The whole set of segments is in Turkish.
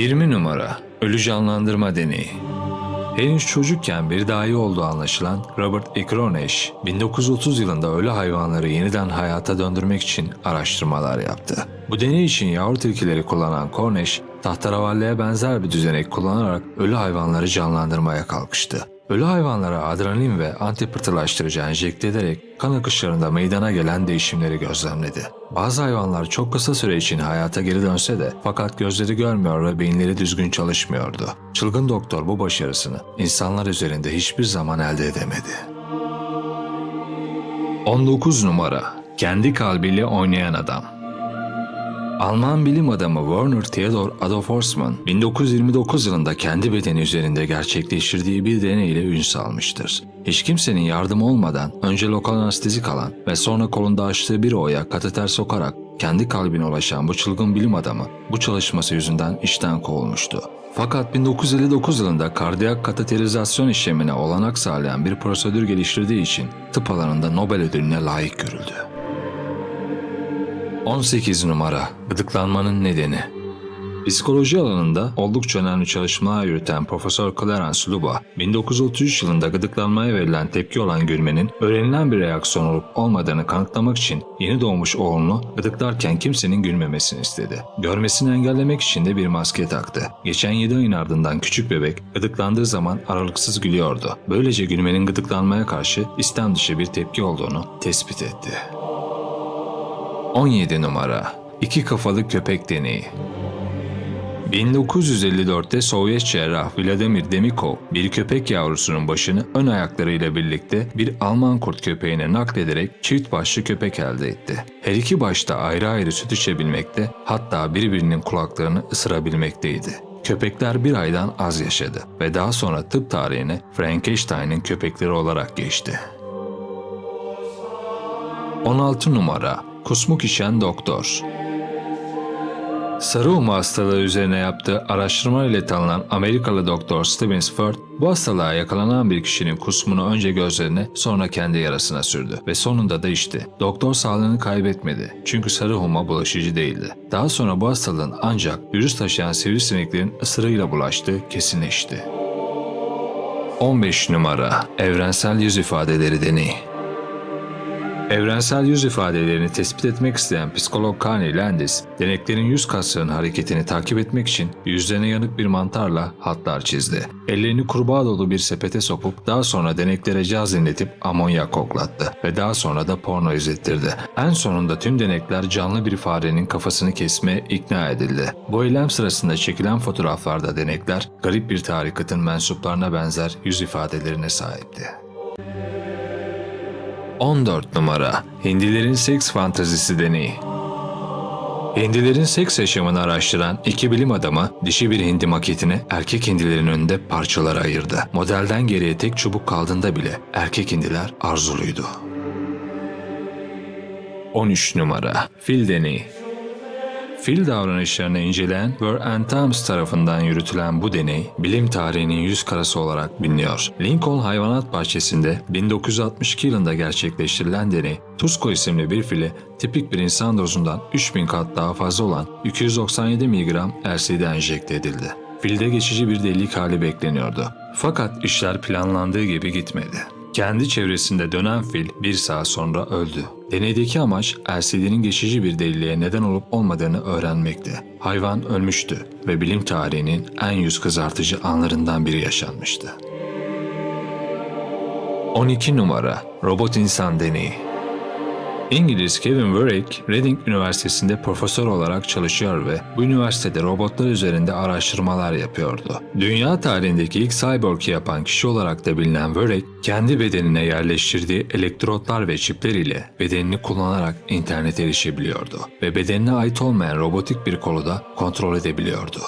20 numara Ölü Canlandırma Deneyi Henüz çocukken bir dahi olduğu anlaşılan Robert E. Cronesh, 1930 yılında ölü hayvanları yeniden hayata döndürmek için araştırmalar yaptı. Bu deney için yavru tilkileri kullanan Cornish, tahtaravalleye benzer bir düzenek kullanarak ölü hayvanları canlandırmaya kalkıştı. Ölü hayvanlara adrenalin ve antipırtılaştırıcı enjekte ederek kan akışlarında meydana gelen değişimleri gözlemledi. Bazı hayvanlar çok kısa süre için hayata geri dönse de fakat gözleri görmüyor ve beyinleri düzgün çalışmıyordu. Çılgın doktor bu başarısını insanlar üzerinde hiçbir zaman elde edemedi. 19 numara Kendi kalbiyle oynayan adam Alman bilim adamı Werner Theodor Adolf Horstmann 1929 yılında kendi bedeni üzerinde gerçekleştirdiği bir deneyle ün salmıştır. Hiç kimsenin yardımı olmadan önce lokal anestezik alan ve sonra kolunda açtığı bir oya kateter sokarak kendi kalbine ulaşan bu çılgın bilim adamı bu çalışması yüzünden işten kovulmuştu. Fakat 1959 yılında kardiyak kateterizasyon işlemine olanak sağlayan bir prosedür geliştirdiği için tıp alanında Nobel ödülüne layık görüldü. 18 numara Gıdıklanmanın nedeni Psikoloji alanında oldukça önemli çalışmalar yürüten Profesör Clarence Luba, 1933 yılında gıdıklanmaya verilen tepki olan gülmenin öğrenilen bir reaksiyon olup olmadığını kanıtlamak için yeni doğmuş oğlunu gıdıklarken kimsenin gülmemesini istedi. Görmesini engellemek için de bir maske taktı. Geçen 7 ayın ardından küçük bebek gıdıklandığı zaman aralıksız gülüyordu. Böylece gülmenin gıdıklanmaya karşı istem dışı bir tepki olduğunu tespit etti. 17 numara İki kafalı köpek deneyi 1954'te Sovyet cerrah Vladimir Demikov bir köpek yavrusunun başını ön ayaklarıyla birlikte bir Alman kurt köpeğine naklederek çift başlı köpek elde etti. Her iki başta ayrı ayrı süt içebilmekte hatta birbirinin kulaklarını ısırabilmekteydi. Köpekler bir aydan az yaşadı ve daha sonra tıp tarihine Frankenstein'in köpekleri olarak geçti. 16 numara Kusmuk içen doktor Sarı huma hastalığı üzerine yaptığı araştırma ile tanınan Amerikalı doktor Steven Ford, bu hastalığa yakalanan bir kişinin kusmunu önce gözlerine sonra kendi yarasına sürdü ve sonunda da içti. Doktor sağlığını kaybetmedi çünkü sarı huma bulaşıcı değildi. Daha sonra bu hastalığın ancak virüs taşıyan sivrisineklerin ısırığıyla bulaştığı kesinleşti. 15 numara Evrensel Yüz İfadeleri Deneyi Evrensel yüz ifadelerini tespit etmek isteyen psikolog Kanye Landis, deneklerin yüz kaslarının hareketini takip etmek için yüzlerine yanık bir mantarla hatlar çizdi. Ellerini kurbağa dolu bir sepete sokup daha sonra deneklere caz dinletip amonyak koklattı ve daha sonra da porno izlettirdi. En sonunda tüm denekler canlı bir farenin kafasını kesmeye ikna edildi. Bu eylem sırasında çekilen fotoğraflarda denekler garip bir tarikatın mensuplarına benzer yüz ifadelerine sahipti. 14 numara Hindilerin seks fantazisi deneyi Hindilerin seks yaşamını araştıran iki bilim adamı dişi bir hindi maketini erkek hindilerin önünde parçalara ayırdı. Modelden geriye tek çubuk kaldığında bile erkek hindiler arzuluydu. 13 numara Fil deneyi Fil davranışlarını inceleyen Ver and Thomas tarafından yürütülen bu deney, bilim tarihinin yüz karası olarak biliniyor. Lincoln Hayvanat Bahçesi'nde 1962 yılında gerçekleştirilen deney, Tusko isimli bir fili tipik bir insan dozundan 3000 kat daha fazla olan 297 mg LSD enjekte edildi. Filde geçici bir delilik hali bekleniyordu. Fakat işler planlandığı gibi gitmedi. Kendi çevresinde dönen fil bir saat sonra öldü. Deneydeki amaç LCD'nin geçici bir deliliğe neden olup olmadığını öğrenmekti. Hayvan ölmüştü ve bilim tarihinin en yüz kızartıcı anlarından biri yaşanmıştı. 12 numara Robot İnsan Deneyi İngiliz Kevin Warwick, Reading Üniversitesi'nde profesör olarak çalışıyor ve bu üniversitede robotlar üzerinde araştırmalar yapıyordu. Dünya tarihindeki ilk cyborg yapan kişi olarak da bilinen Warwick, kendi bedenine yerleştirdiği elektrotlar ve çipler ile bedenini kullanarak internete erişebiliyordu ve bedenine ait olmayan robotik bir kolu da kontrol edebiliyordu.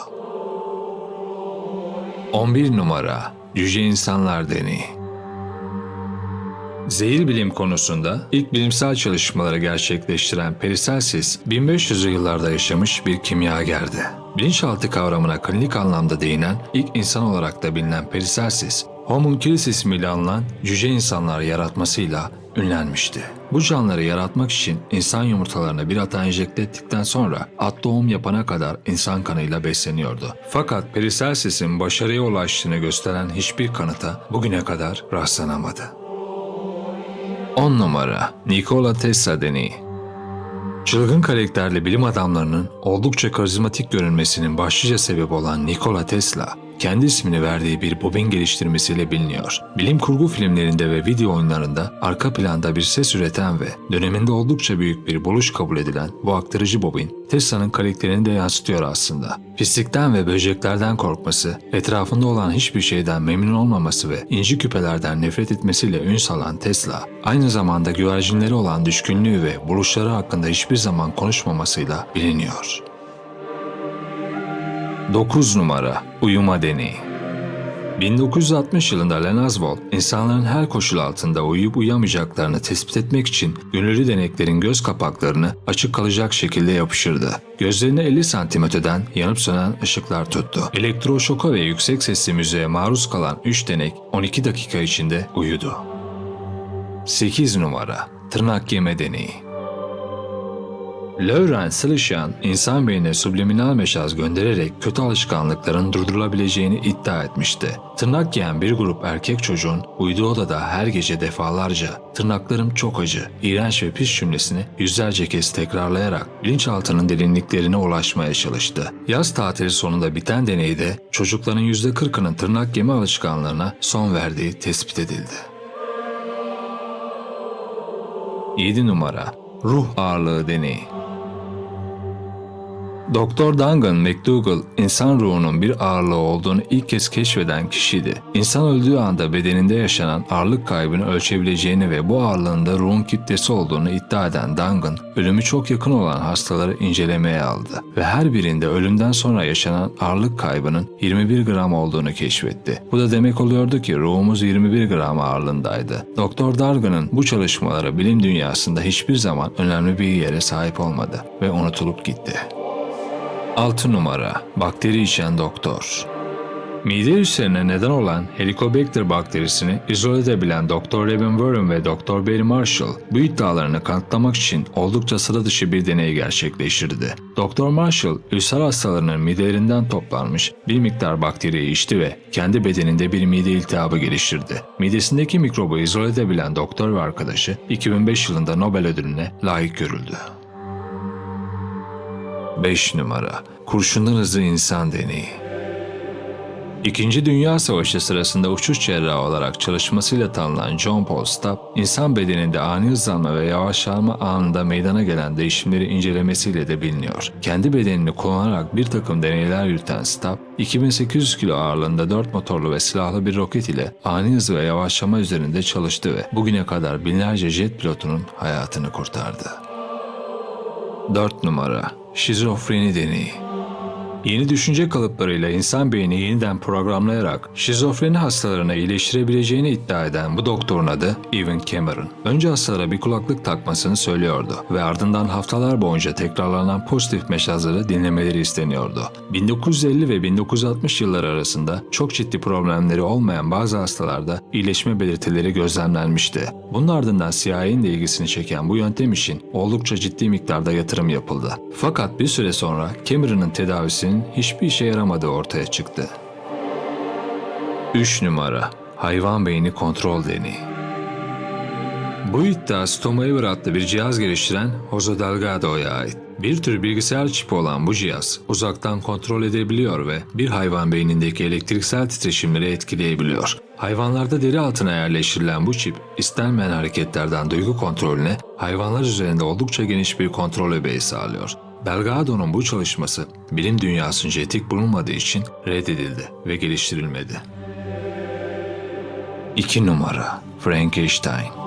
11 numara Yüce İnsanlar Deneyi Zehir bilim konusunda ilk bilimsel çalışmaları gerçekleştiren Paracelsus, 1500'lü yıllarda yaşamış bir kimyagerdi. Bilinçaltı kavramına klinik anlamda değinen ilk insan olarak da bilinen Paracelsus, Homunculus ismiyle anılan cüce insanlar yaratmasıyla ünlenmişti. Bu canlıları yaratmak için insan yumurtalarını bir ata enjekte ettikten sonra at doğum yapana kadar insan kanıyla besleniyordu. Fakat Pericelses'in başarıya ulaştığını gösteren hiçbir kanıta bugüne kadar rastlanamadı. 10 numara Nikola Tesla deneyi. Çılgın karakterli bilim adamlarının oldukça karizmatik görünmesinin başlıca sebebi olan Nikola Tesla, kendi ismini verdiği bir bobin geliştirmesiyle biliniyor. Bilim kurgu filmlerinde ve video oyunlarında arka planda bir ses üreten ve döneminde oldukça büyük bir buluş kabul edilen bu aktarıcı bobin, Tesla'nın karakterini de yansıtıyor aslında. Pislikten ve böceklerden korkması, etrafında olan hiçbir şeyden memnun olmaması ve inci küpelerden nefret etmesiyle ün salan Tesla, aynı zamanda güvercinleri olan düşkünlüğü ve buluşları hakkında hiçbir zaman konuşmamasıyla biliniyor. 9 numara Uyuma Deneyi 1960 yılında Len Aswell, insanların her koşul altında uyuyup uyuyamayacaklarını tespit etmek için gönüllü deneklerin göz kapaklarını açık kalacak şekilde yapıştırdı. Gözlerine 50 santimetreden yanıp sönen ışıklar tuttu. Elektroşoka ve yüksek sesli müziğe maruz kalan 3 denek 12 dakika içinde uyudu. 8 numara Tırnak Yeme Deneyi Laurent Sılıçyan, insan beynine subliminal meşaz göndererek kötü alışkanlıkların durdurulabileceğini iddia etmişti. Tırnak yiyen bir grup erkek çocuğun uyduğu odada her gece defalarca tırnaklarım çok acı, iğrenç ve pis cümlesini yüzlerce kez tekrarlayarak bilinçaltının derinliklerine ulaşmaya çalıştı. Yaz tatili sonunda biten deneyde çocukların %40'ının tırnak yeme alışkanlığına son verdiği tespit edildi. 7 numara Ruh ağırlığı deneyi Doktor Duncan McDougall, insan ruhunun bir ağırlığı olduğunu ilk kez keşfeden kişiydi. İnsan öldüğü anda bedeninde yaşanan ağırlık kaybını ölçebileceğini ve bu ağırlığın da ruhun kitlesi olduğunu iddia eden Duncan, ölümü çok yakın olan hastaları incelemeye aldı ve her birinde ölümden sonra yaşanan ağırlık kaybının 21 gram olduğunu keşfetti. Bu da demek oluyordu ki ruhumuz 21 gram ağırlığındaydı. Doktor Duncan'ın bu çalışmaları bilim dünyasında hiçbir zaman önemli bir yere sahip olmadı ve unutulup gitti. 6 numara Bakteri içen doktor Mide ülserine neden olan Helicobacter bakterisini izole edebilen Dr. Robin Warren ve Dr. Barry Marshall bu iddialarını kanıtlamak için oldukça sıra dışı bir deney gerçekleştirdi. Dr. Marshall, ülser hastalarının midelerinden toplanmış bir miktar bakteriyi içti ve kendi bedeninde bir mide iltihabı geliştirdi. Midesindeki mikrobu izole edebilen doktor ve arkadaşı 2005 yılında Nobel ödülüne layık görüldü. 5 numara Kurşundan hızlı insan deneyi İkinci Dünya Savaşı sırasında uçuş cerrahı olarak çalışmasıyla tanınan John Paul Stapp, insan bedeninde ani hızlanma ve yavaşlama anında meydana gelen değişimleri incelemesiyle de biliniyor. Kendi bedenini kullanarak bir takım deneyler yürüten Stapp, 2800 kilo ağırlığında 4 motorlu ve silahlı bir roket ile ani hız ve yavaşlama üzerinde çalıştı ve bugüne kadar binlerce jet pilotunun hayatını kurtardı. 4 numara Şizofreni deneyi Yeni düşünce kalıplarıyla insan beyni yeniden programlayarak şizofreni hastalarına iyileştirebileceğini iddia eden bu doktorun adı Evan Cameron. Önce hastalara bir kulaklık takmasını söylüyordu ve ardından haftalar boyunca tekrarlanan pozitif mesajları dinlemeleri isteniyordu. 1950 ve 1960 yılları arasında çok ciddi problemleri olmayan bazı hastalarda iyileşme belirtileri gözlemlenmişti. Bunun ardından CIA'nin de ilgisini çeken bu yöntem için oldukça ciddi miktarda yatırım yapıldı. Fakat bir süre sonra Cameron'ın tedavisinin hiçbir işe yaramadığı ortaya çıktı. 3 numara Hayvan beyni kontrol deneyi bu iddia Stomaver adlı bir cihaz geliştiren Jose Delgado'ya ait. Bir tür bilgisayar çipi olan bu cihaz uzaktan kontrol edebiliyor ve bir hayvan beynindeki elektriksel titreşimleri etkileyebiliyor. Hayvanlarda deri altına yerleştirilen bu çip istenmeyen hareketlerden duygu kontrolüne hayvanlar üzerinde oldukça geniş bir kontrol öbeği sağlıyor. Delgado'nun bu çalışması bilim dünyasınca etik bulunmadığı için reddedildi ve geliştirilmedi. 2 numara Frankenstein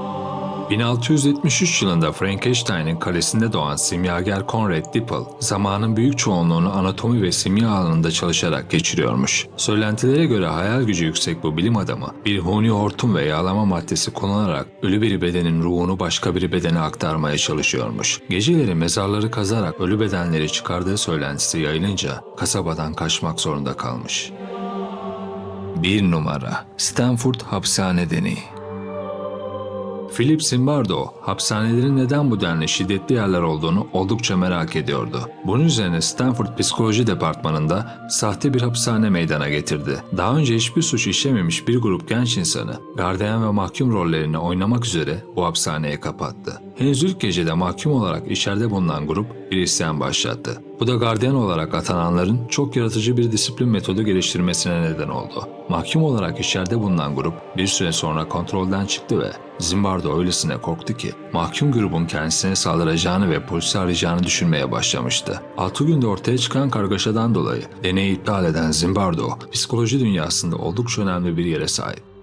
1673 yılında Frankenstein'in kalesinde doğan simyager Conrad Dippel, zamanın büyük çoğunluğunu anatomi ve simya alanında çalışarak geçiriyormuş. Söylentilere göre hayal gücü yüksek bu bilim adamı, bir huni hortum ve yağlama maddesi kullanarak ölü bir bedenin ruhunu başka bir bedene aktarmaya çalışıyormuş. Geceleri mezarları kazarak ölü bedenleri çıkardığı söylentisi yayılınca kasabadan kaçmak zorunda kalmış. 1 numara Stanford Hapishane Deneyi Philip Zimbardo, hapishanelerin neden bu denli şiddetli yerler olduğunu oldukça merak ediyordu. Bunun üzerine Stanford Psikoloji Departmanı'nda sahte bir hapishane meydana getirdi. Daha önce hiçbir suç işlememiş bir grup genç insanı, gardiyan ve mahkum rollerini oynamak üzere bu hapishaneye kapattı. Henüz ilk gecede mahkum olarak içeride bulunan grup bir isyan başlattı. Bu da gardiyan olarak atananların çok yaratıcı bir disiplin metodu geliştirmesine neden oldu. Mahkum olarak içeride bulunan grup bir süre sonra kontrolden çıktı ve Zimbardo öylesine korktu ki mahkum grubun kendisine saldıracağını ve polisi arayacağını düşünmeye başlamıştı. 6 günde ortaya çıkan kargaşadan dolayı deneyi iptal eden Zimbardo psikoloji dünyasında oldukça önemli bir yere sahip.